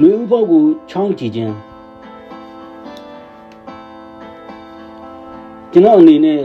နှွေဦးပေါက်ကိုချောင်းကြည့်ခြင်းကျွန်တော်အနေနဲ့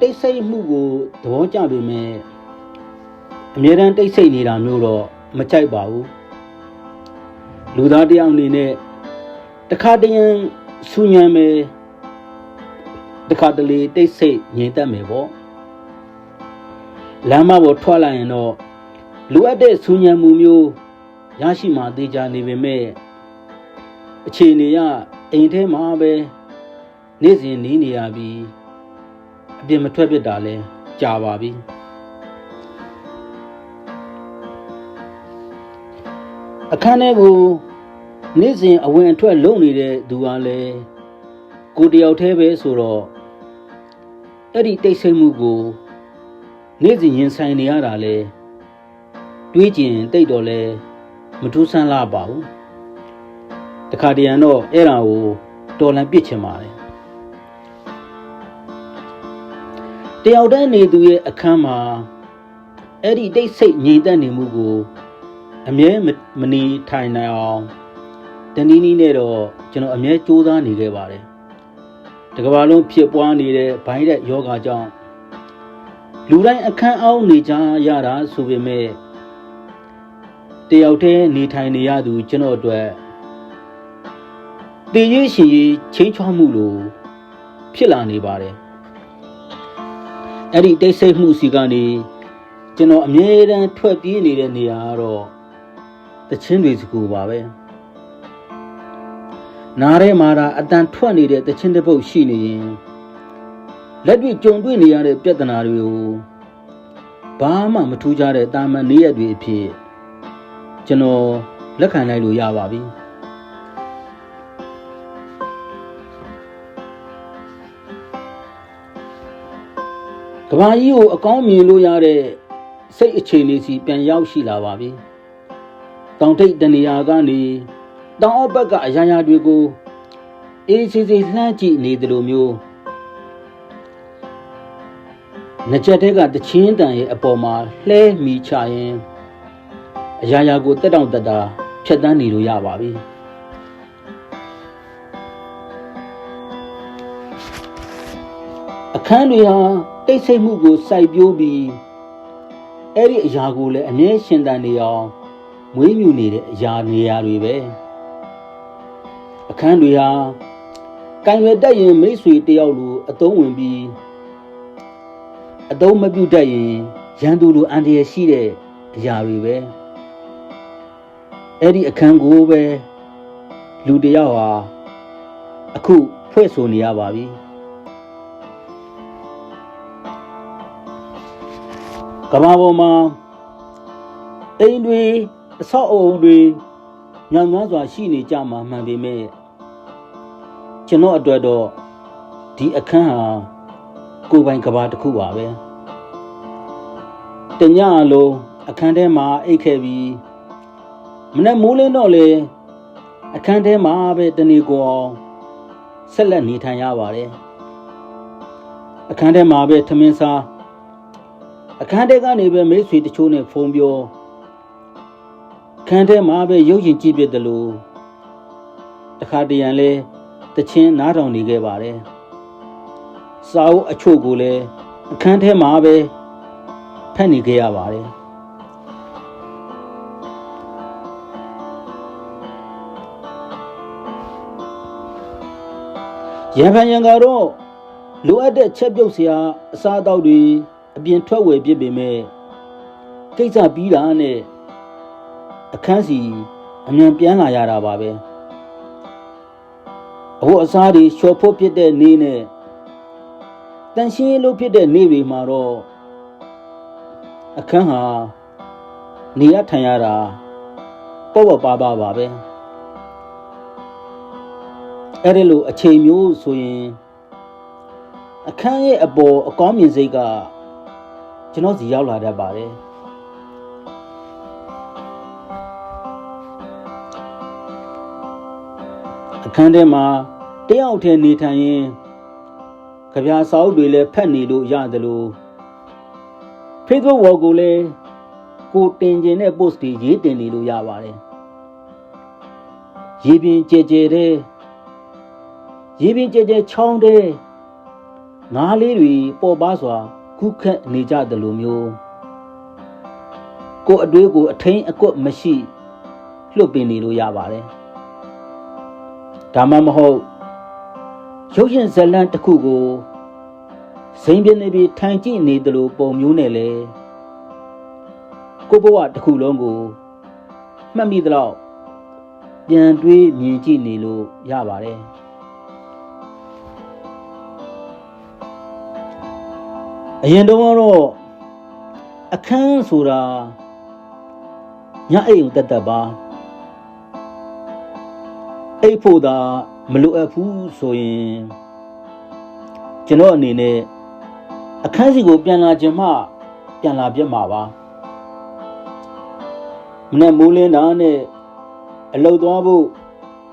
တိတ်ဆိတ်မှုကိုသဘောကျပေမဲ့အမြဲတမ်းတိတ်ဆိတ်နေတာမျိုးတော့မကြိုက်ပါဘူးလူသားတစ်ယောက်အနေနဲ့တစ်ခါတည်းရန်ဆူညံမယ်တစ်ခါတလေတိတ်ဆိတ်ငြိမ်သက်မယ်ပေါ့လမ်းမပေါ်ထွက်လာရင်တော့လိုအပ်တဲ့ဆူညံမှုမျိုး ရရှိမှသေးကြနေပေမဲ့အခြေအနေကအိမ်ထဲမှာပဲနေ့စဉ်နေနေရပြီးအပြင်မထွက်ဖြစ်တာလဲကြာပါပြီအခန်းထဲကိုနေ့စဉ်အဝင်အထွက်လုပ်နေတဲ့သူကလည်းကိုတယောက်တည်းပဲဆိုတော့အဲ့ဒီတိတ်ဆိတ်မှုကိုနေ့စဉ်ရင်ဆိုင်နေရတာလဲတွေးကျင်တိတ်တော့လဲ မထူးဆန်းလာပါဘူးတခါတရံတော့အဲ့ဒါကိုတော်လန်ပစ်ချင်ပါတယ်တယောက်တည်းနေသူရဲ့အခန်းမှာအဲ့ဒီတိတ်ဆိတ်ငြိမ်သက်နေမှုကိုအမြဲမနေထိုင်နိုင်အောင်တနည်းနည်းနဲ့တော့ကျွန်တော်အမြဲကြိုးစားနေခဲ့ပါတယ်တကဘာလုံးဖြစ်ပွားနေတဲ့ဘိုင်းတဲ့ယောဂါကြောင့်လူတိုင်းအခန်းအောင်းနေကြရတာဆိုပေမဲ့ တယောက်တည်းနေထိုင်နေရသူကျွန်တော်အတွက်တည်ရရှိရေးချင်းချောမှုလိုဖြစ်လာနေပါတယ်အဲ့ဒီတိတ်ဆိတ်မှုစီကနေကျွန်တော်အမြဲတမ်းထွက်ပြေးနေတဲ့နေရာကတော့တချင်းတွေစကူပါပဲနားထဲမှာဒါအတန်ထွက်နေတဲ့တချင်းတစ်ပုတ်ရှိနေရင်လက်တွေ့ကြုံတွေ့နေရတဲ့ပြဿနာတွေကိုဘာမှမထူးခြားတဲ့တာမန်နေရတွေအဖြစ် ကျွန်တော်လက်ခံလိုက်လို့ရပါပြီကဘာကြီးကိုအကောင်းမြင်လို့ရတဲ့စိတ်အခြေအနေစီပြန်ရောက်ရှိလာပါပြီတောင်ထိပ်တနေရာကနေတောင်အောက်ဘက်ကအရာရာတွေကိုအေးစီစီလှမ်းကြည့်နေတယ်လို့မျိုးငကြက်တဲ့ကတချင်းတန်ရဲ့အပေါ်မှာလှဲမီချရင် အရာရာကိုတက်တောင့်တက်တာဖြတ်တန်းနေလို့ရပါပြီအခန်းတွေဟာတိတ်ဆိတ်မှုကိုစိုက်ပျိုးပြီးအဲ့ဒီအရာကိုလည်းအမြဲရှင်တန်နေအောင်မွေးမြူနေတဲ့အရာနေရာတွေပဲအခန်းတွေဟာကံရွယ်တက်ရင်မိတ်ဆွေတယောက်လိုအသုံးဝင်ပြီးအသုံးမပြုတတ်ရင်ရန်သူလိုအန္တရာယ်ရှိတဲ့အရာတွေပဲ အဲ့ဒီအခန်းကိုပဲလူတယောက်ဟာအခုဖွဲ့ဆိုနေရပါပြီကမ္ဘာပေါ်မှာအိမ်တွေအဆောက်အအုံတွေညံ့ညွမ်းစွာရှိနေကြမှာမှန်ပေမဲ့ကျွန်တော်အတွက်တော့ဒီအခန်းဟာကိုယ်ပိုင်ကဘာတစ်ခုပါပဲတညအလုံးအခန်းထဲမှာအိတ်ခဲ့ပြီး မနေ့မိုးလင်းတော့လေအခန်းထဲမှာပဲတနေကိုအောင်ဆက်လက်နေထိုင်ရပါတယ်အခန်းထဲမှာပဲထမင်းစားအခန်းထဲကနေပဲမိတ်ဆွေတချို့နဲ့ဖုန်းပြောအခန်းထဲမှာပဲရုပ်ရင်ကြည့်ပြတယ်လို့တခါတရံလဲတချင်းနားထောင်နေခဲ့ပါတယ်စာအုပ်အချို့ကိုလည်းအခန်းထဲမှာပဲဖတ်နေခဲ့ရပါတယ် ရံဖန်ရံကတော့လိုအပ်တဲ့ချက်ပြုတ်စရာအစားအသောက်တွေအပြင်ထွက်ဝယ်ပြစ်ပေမဲ့ကိစ္စပြီးတာနဲ့အခန်းစီအမြန်ပြန်လာရတာပါပဲအဖို့အစားတွေလျှော်ဖို့ဖြစ်တဲ့နေ့နဲ့တန်ရှင်းလို့ဖြစ်တဲ့နေ့တွေမှာတော့အခန်းဟာနေရထိုင်ရတာပေါ့ပေါ့ပါပါပါပဲ အဲ့ဒီလိုအချိန်မျိုးဆိုရင်အခန်းရဲ့အပေါ်အကောင်းမြင်စိတ်ကကျွန်တော်စီရောက်လာတတ်ပါတယ်အခန်းထဲမှာတယောက်ထဲနေထိုင်ရင်ကြပြာစာအုပ်တွေလည်းဖတ်နေလို့ရတယ်လို့ Facebook wall ကိုလည်းကိုတင်ကျင်တဲ့ post တွေရေးတင်နေလို့ရပါတယ်ရေပြင်ကြဲကြဲတဲ့ ရေပြင်ကြဲကြဲချောင်းတဲ့ငါးလေးတွေပေါ်ပါစွာခုခက်နေကြတယ်လို့မျိုးကိုယ်အတွေးကိုအထိန်အကွက်မရှိလွတ်ပင်နေလို့ရပါတယ်ဒါမှမဟုတ်ရုပ်ရှင်ဇလံတစ်ခုကိုစိန်ပြနေပြီးထိုင်ကြည့်နေတယ်လို့ပုံမျိုးနဲ့လေကိုဘဝတစ်ခုလုံးကိုမှတ်မိသလောက်ပြန်တွေးမြင်ကြည့်နေလို့ရပါတယ် အရင်တုန်းကတော့အခန်းဆိုတာညအိမ်ုံတက်တက်ပါအိပ်ဖို့သာမလိုအပ်ဘူးဆိုရင်ကျွန်တော်အနေနဲ့အခန်းစီကိုပြန်လာခြင်းမှပြန်လာပြတ်မှာပါမနေ့မိုးလင်းတာနဲ့အလုတ်သွားဖို့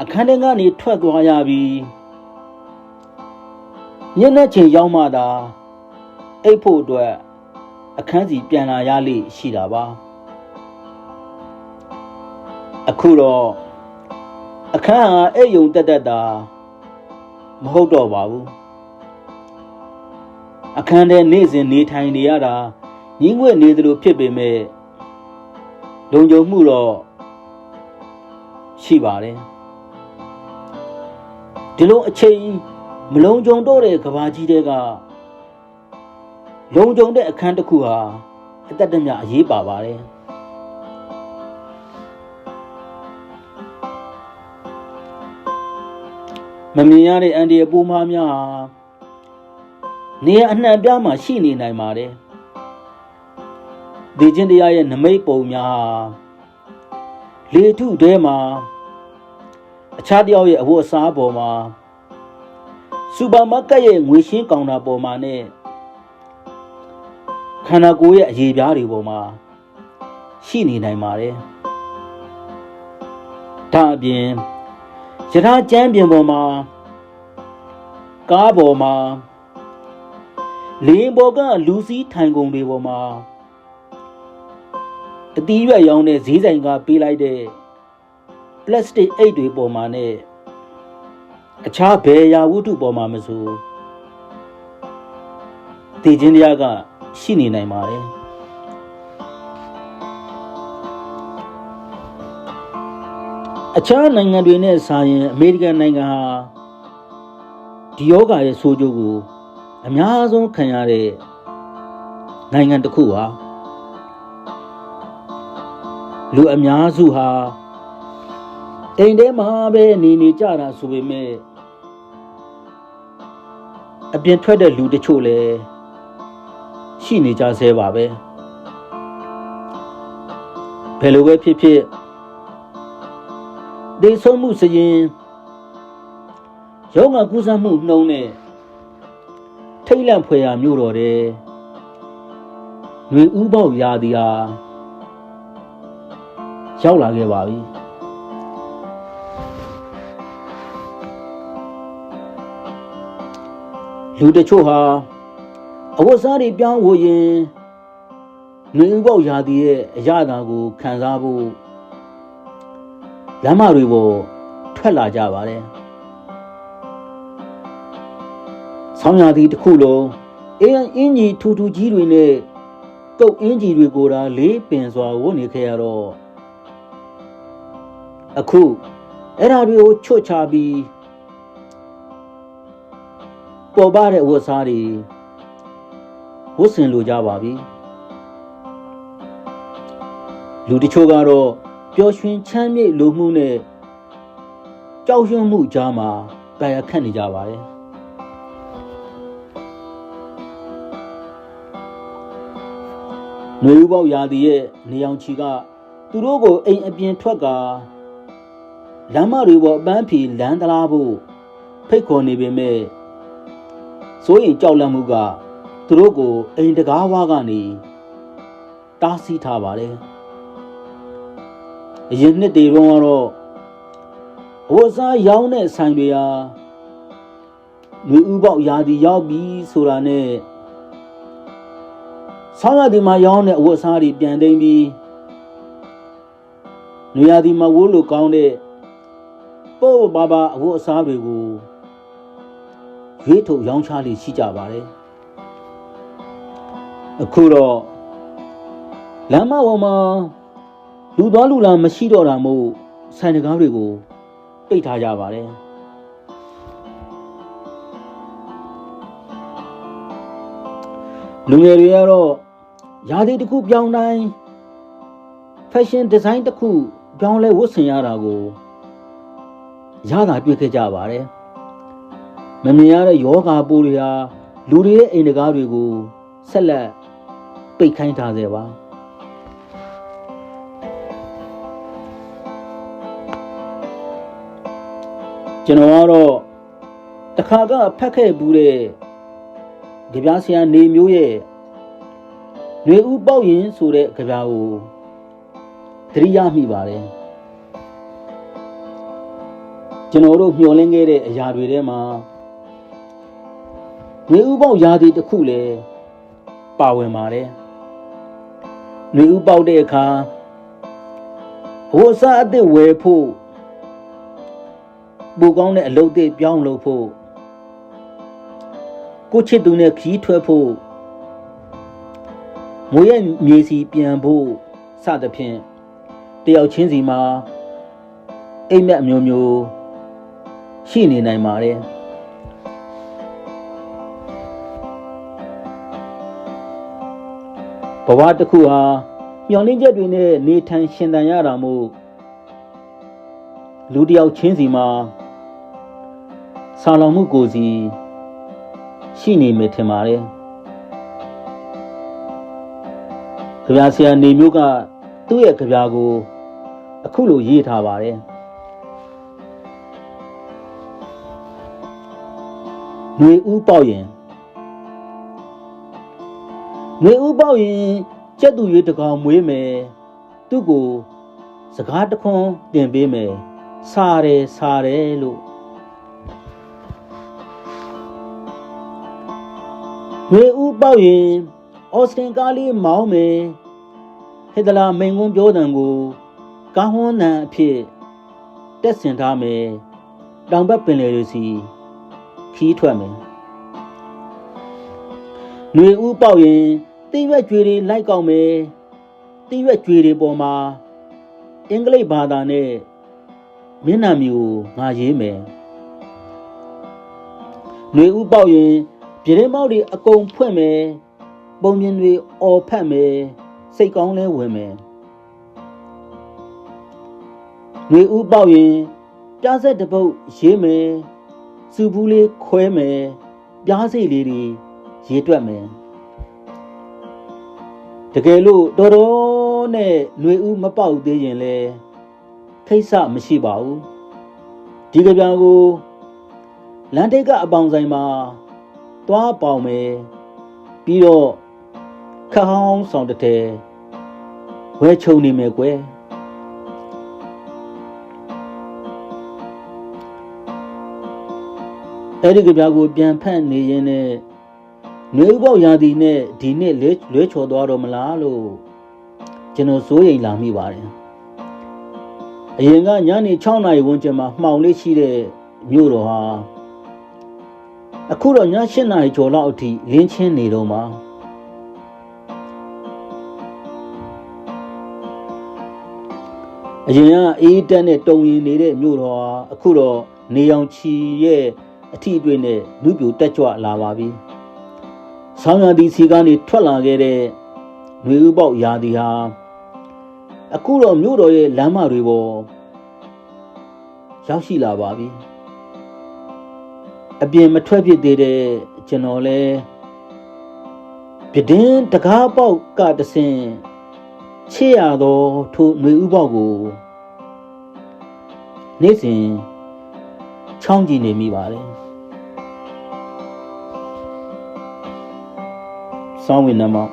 အခန်းထဲကနေထွက်သွားရပြီးညနေချိန်ရောက်မှသာ အိပ်ဖို့အတွက်အခန်းစီပြန်လာရလိမ့်ရှိတာပါအခုတော့အခန်းဟာအိပ်ယုံတက်တက်တာမဟုတ်တော့ပါဘူးအခန်းထဲနေ့စဉ်နေထိုင်နေရတာညင်းွက်နေသလိုဖြစ်ပေမဲ့လုံခြုံမှုတော့ရှိပါတယ်ဒီလိုအချိန်မလုံခြုံတော့တဲ့ကဘာကြီးတွေက လုံခြုံတဲ့အခန်းတစ်ခုဟာအသက်တမျှအရေးပါပါတယ်မမြင်ရတဲ့အန်ဒီရဲ့ပူမားများဟာနေရာအနှံ့ပြားမှာရှိနေနိုင်ပါတယ်ဒီချင်းတရားရဲ့နမိတ်ပုံများဟာလေထုထဲမှာအခြားတယောက်ရဲ့အဝတ်အစားပေါ်မှာစူပါမားကတ်ရဲ့ငွေရှင်းကောင်တာပေါ်မှာနဲ့ ခန္ဓာကိုယ်ရဲ့အရေးပြားတွေပေါ်မှာရှိနေနိုင်ပါတယ်ဒါအပြင်ယထာကျမ်းပြင်ပေါ်မှာကားပေါ်မှာလေပေါ်ကလူစည်းထိုင်ကုန်တွေပေါ်မှာတတိရွက်ရောင်းတဲ့ဈေးဆိုင်ကပေးလိုက်တဲ့ပလတ်စတစ်အိတ်တွေပေါ်မှာနဲ့အခြားဘယ်ရာဝတ္ထုပေါ်မှာမဆိုတည်ခြင်းတရားက ရှိနေနိုင်ပါတယ်အခြားနိုင်ငံတွေနဲ့စာရင်အမေရိကန်နိုင်ငံဟာဒီယောဂရဲ့ဆိုးကျိုးကိုအများဆုံးခံရတဲ့နိုင်ငံတစ်ခုပါလူအများစုဟာအိမ်ထဲမှာပဲနေနေကြတာဆိုပေမဲ့အပြင်ထွက်တဲ့လူတချို့လည်း ရှိနေကြဆဲပါပဲဘယ်လိုပဲဖြစ်ဖြစ်ဒေဆုံးမှုစရင်ယောဂကုသမှုနှုံးနဲ့ထိတ်လန့်ဖွယ်ရာမြို့တော်တဲ့ຫນွေဥပေါက်ရာဒီဟာရောက်လာခဲ့ပါပြီလူတချို့ဟာ အဝတ်စားတွေပြောင်းဝရင်ຫນွေဥပေါက်ရာဒီရဲ့အရသာကိုခံစားဖို့လမ်းမတွေပေါ်ထွက်လာကြပါတယ်ဆောင်းရာသီတစ်ခုလုံးအင်းအင်းကြီးထူထူကြီးတွေနဲ့ကုတ်အင်းကြီးတွေကိုဒါလေးပင်စွာဝတ်နေခဲ့ရတော့အခုအဲ့ဓာတွေကိုချွတ်ချပြီးပေါ်ပါတဲ့ဝတ်စားတွေ ဝတ်ဆင်လိုကြပါပြီလူတချို့ကတော့ပျော်ရွှင်ချမ်းမြေ့လိုမှုနဲ့ကြောက်ရွံ့မှုကြားမှာကာယခတ်နေကြပါတယ်နှွေဦးပေါက်ရာသီရဲ့နေအောင်ချီကသူတို့ကိုအိမ်အပြင်ထွက်ကလမ်းမတွေပေါ်အပန်းဖြေလမ်းတလားဖို့ဖိတ်ခေါ်နေပေမဲ့စိုးရင်ကြောက်လန့်မှုက သူတို့ကိုအိမ်တကားဝါကနေတားဆီးထားပါတယ်အရင်နှစ်တွေတုန်းကတော့အဝတ်စားရောင်းတဲ့ဆိုင်တွေဟာလူဥပေါက်ရာသီရောက်ပြီဆိုတာနဲ့ဆောင်းရာသီမှာရောင်းတဲ့အဝတ်စားတွေပြန်သိမ်းပြီးနွေရာသီမှာဝိုးလိုကောင်းတဲ့ပို့ပါပါအဝတ်အစားတွေကိုရွေးထုတ်ရောင်းချလေးရှိကြပါတယ် အခုတော့လမ်းမပေါ်မှာလူသွားလူလာမရှိတော့တာမို့ဆိုင်တကားတွေကိုပိတ်ထားကြပါတယ်လူငယ်တွေကတော့ယာဒီတစ်ခုပြောင်းတိုင်း fashion design တစ်ခုပြောင်းလဲဝတ်ဆင်ရတာကိုရတာတွေ့ခဲ့ကြပါတယ်မမြင်ရတဲ့ယောဂါပိုးတွေဟာလူတွေရဲ့အိမ်တကားတွေကိုဆက်လက် ပိတ်ခိုင်းထားစေပါကျွန်တော်ကတော့တခါကဖတ်ခဲ့ဘူးတဲ့ကြပြားဆရာနေမျိုးရဲ့ຫນွေဥပေါက်ရင်ဆိုတဲ့ကြပြားကိုသတိရမိပါတယ်ကျွန်တော်တို့မျှော်လင့်ခဲ့တဲ့အရာတွေထဲမှာຫນွေဥပေါက်ရာသီတစ်ခုလည်းပါဝင်ပါတယ် ຫນွေဥပေါက်တဲ့အခါဟိုစားအစ်စ်ဝယ်ဖို့ပူကောင်းတဲ့အလုပ်တွေပြောင်းလုပ်ဖို့ကိုချစ်သူနဲ့ခီးထွက်ဖို့ငွေရဲ့မြေစီပြန်ဖို့စသဖြင့်တယောက်ချင်းစီမှာအိမ်မက်အမျိုးမျိုးရှိနေနိုင်ပါတယ် ဝတစ်ခုဟာမျောလင်းချက်တွေနဲ့နေထိုင်ရှင်သန်ရတာမို့လူတစ်ယောက်ချင်းစီမှာဆာလောင်မှုကိုယ်စီရှိနေမယ်ထင်ပါတယ်ကြပြဆရာနေမျိုးကသူ့ရဲ့ကြပြကို အခုလိုရေးထားပါတယ်ຫນွေဥပေါက်ရင် ငွေဥပေါက်ရင်ကျက်သူရွေးတကောင်မွေးမယ်သူ့ကိုစကားတခွန်းတင်ပေးမယ်စားတယ်စားတယ်လို့ငွေဥပေါက်ရင်အော်စတင်ကားလေးမောင်းမယ်ဟစ်ဒလာမိန်ကွန်းပြောတဲ့ကိုကာဟွန်းနံအဖြစ်တက်ဆင်ထားမယ်တောင်ဘက်ပင်လေတွေစီခီးထွက်မယ် နွေဦးပေါက်ရင်တိရွက်ကြွေတွေလိုက်ကောင်းမယ်တိရွက်ကြွေတွေပေါ်မှာအင်္ဂလိပ်ဘာသာနဲ့မျက်နှာမျိုးငါရေးမယ်နွေဦးပေါက်ရင်ပြတင်းပေါက်တွေအကုန်ဖွင့်မယ်ပုံမြင်တွေအော်ဖတ်မယ်စိတ်ကောင်းလဲဝင်မယ်နွေဦးပေါက်ရင်ပြားဆက်တစ်ပုတ်ရေးမယ်စူဘူးလေးခွဲမယ်ပြားစိတ်လေးတွေ ရေးတွက်မယ်တကယ်လို့တော်တော်နဲ့ຫນွေဥမပေါက်သေးရင်လဲခိစ္စမရှိပါဘူးဒီကြပြကိုလန်တိတ်ကအပေါင်ဆိုင်မှာသွားပေါင်မယ်ပြီးတော့ခဟောင်းဆောင်တတဲဝဲချုံနေမယ်ကွယ်အဲ့ဒီကြပြကိုပြန်ဖတ်နေရင် နဲ့နှွေးပေါက်ရာသီနဲ့ဒီနှစ်လွဲလွဲချော်သွားတော့မလားလို့ကျွန်တော်စိုးရိမ်လာမိပါတယ်အရင်ကညနေ6နာရီဝန်းကျင်မှာမှောင်လေးရှိတဲ့မြို့တော်ဟာအခုတော့ည7နာရီကျော်လောက်အထိလင်းချင်းနေတော့မှာအရင်ကအေးတက်နဲ့တုံရင်နေတဲ့မြို့တော်ဟာအခုတော့နေအောင်ချီရဲ့အထီးအတွေ့နဲ့လူပြိုတက်ကြွလာပါပြီ။ ဆောင်းရာသီစီကနေထွက်လာခဲ့တဲ့ငွေဥပေါက်ရာသီဟာအခုတော့မြို့တော်ရဲ့လမ်းမတွေပေါ်ရောက်ရှိလာပါပြီ။အပြင်မထွက်ဖြစ်သေးတဲ့ကျွန်တော်လဲပြတင်းတကားပေါက်ကတဆင်ချေရသောထိုຫນွေဥပေါက်ကိုနေ့စဉ်ချောင်းကြည့်နေမိပါတယ် စောင်းဝင်နမော